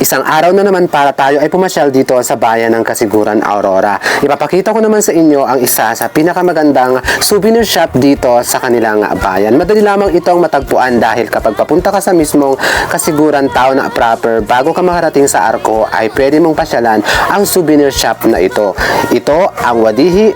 Isang araw na naman para tayo ay pumasyal dito sa bayan ng Kasiguran, Aurora. Ipapakita ko naman sa inyo ang isa sa pinakamagandang souvenir shop dito sa kanilang bayan. Madali lamang itong matagpuan dahil kapag papunta ka sa mismong Kasiguran town proper, bago ka makarating sa Arco ay pwede mong pasyalan ang souvenir shop na ito. Ito ang Wadihi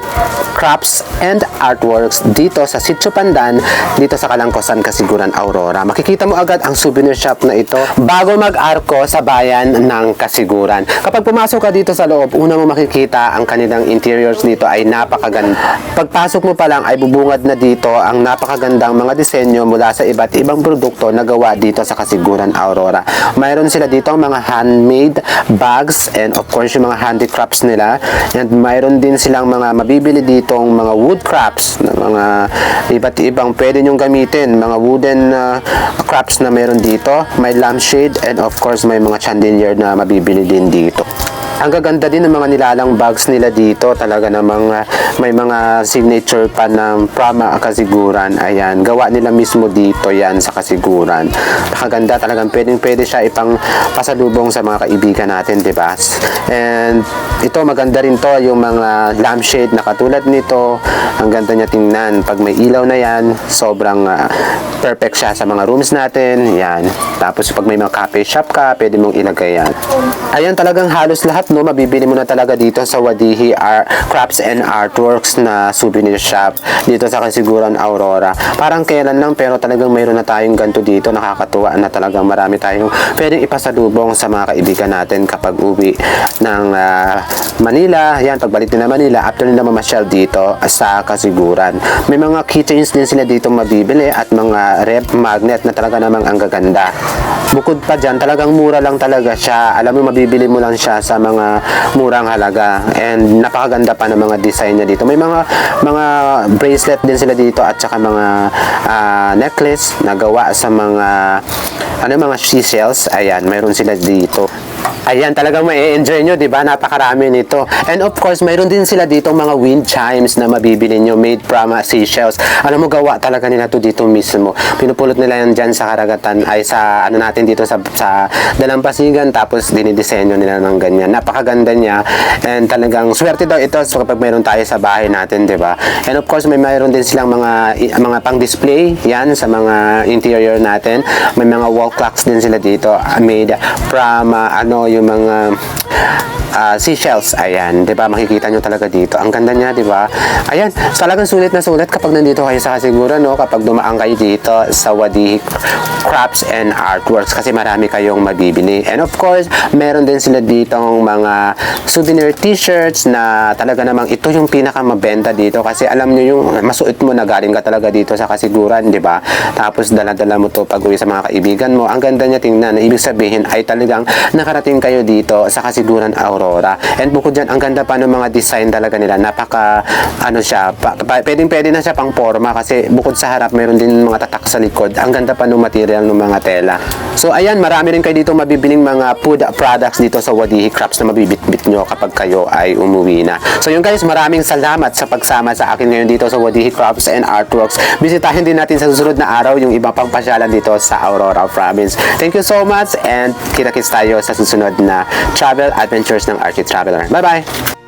Crafts and Artworks dito sa Sitio Pandan, dito sa Kalangkosan, Kasiguran, Aurora. Makikita mo agad ang souvenir shop na ito bago mag-arko sa bayan ng Kasiguran. Kapag pumasok ka dito sa loob, una mo makikita ang kanilang interiors dito ay napakaganda. Pagpasok mo pa lang ay bubungad na dito ang napakagandang mga disenyo mula sa iba't ibang produkto na gawa dito sa Kasiguran, Aurora. Mayroon sila dito ang mga handmade bags and of course yung mga handicrafts nila. And mayroon din silang mga mabibili ditong mga wood crafts na mga iba't ibang pwede nyong gamitin. Mga wooden uh, crafts na meron dito. May lampshade and of course may mga chandelier na mabibili din dito. Ang gaganda din ng mga nilalang bags nila dito. Talaga namang uh, may mga signature pa ng Prama Kasiguran. Ayan, gawa nila mismo dito yan sa Kasiguran. Nakaganda talagang pwedeng pwede siya ipang pasalubong sa mga kaibigan natin, di ba? And ito maganda rin to yung mga lampshade na katulad nito. Ang ganda niya tingnan. Pag may ilaw na yan, sobrang uh, perfect siya sa mga rooms natin. Yan. Tapos pag may mga cafe shop ka, pwede mong ilagay yan. Ayan talagang halos lahat no, mabibili mo na talaga dito sa Wadihi Art, Crafts and Artworks na souvenir shop dito sa Kasiguran Aurora. Parang kailan lang pero talagang mayroon na tayong ganito dito. Nakakatuwa na talagang marami tayong pwedeng ipasalubong sa mga kaibigan natin kapag uwi ng ah, Manila. Yan, pagbalik nila Manila, after nila mamasyal dito sa Kasiguran. May mga keychains din sila dito mabibili at mga rep magnet na talaga namang ang gaganda. Bukod pa dyan, talagang mura lang talaga siya. Alam mo, mabibili mo lang siya sa mga murang halaga. And napakaganda pa ng mga design niya dito. May mga mga bracelet din sila dito at saka mga ah, necklace na gawa sa mga ano mga seashells. Ayan, mayroon sila dito. Ayan, talagang ma-enjoy nyo, di ba? Napakarami nito. And of course, mayroon din sila dito mga wind chimes na mabibili nyo made from uh, seashells. Alam mo, gawa talaga nila to dito mismo. Pinupulot nila yan dyan sa karagatan, ay sa ano natin dito sa, sa Dalampasigan, tapos dinidisenyo nila ng ganyan. Napakaganda niya. And talagang swerte daw ito so kapag mayroon tayo sa bahay natin, di ba? And of course, may mayroon din silang mga mga pang-display yan sa mga interior natin. May mga wall clocks din sila dito made from uh, ano yung mga ah, seashells. Ayan, 'di ba? Makikita nyo talaga dito. Ang ganda niya, 'di ba? Ayan, talagang sulit na sulit kapag nandito kayo sa Kasiguran, no? Kapag dumaan kayo dito sa Wadi Crafts and Artworks kasi marami kayong mabibili. And of course, meron din sila ditong mga souvenir t-shirts na talaga namang ito yung pinakamabenta dito kasi alam nyo yung masuot mo na galing ka talaga dito sa Kasiguran, 'di ba? Tapos dala-dala mo to pag uwi sa mga kaibigan mo. Ang ganda niya tingnan. Ibig sabihin ay talagang nakarating kayo dito sa Kasiguran Aurora. And bukod dyan, ang ganda pa ng mga design talaga nila. Napaka, ano siya, pa, pwedeng pwede na siya pang forma kasi bukod sa harap, meron din mga tatak sa likod. Ang ganda pa ng material ng mga tela. So ayan, marami rin kayo dito mabibiling mga food products dito sa Wadihi Crafts na mabibitbit nyo kapag kayo ay umuwi na. So yun guys, maraming salamat sa pagsama sa akin ngayon dito sa Wadihi Crafts and Artworks. Bisitahin din natin sa susunod na araw yung ibang pang pasyalan dito sa Aurora Province. Thank you so much and kita-kits tayo sa susunod na travel adventures ng Archie Traveler. Bye-bye!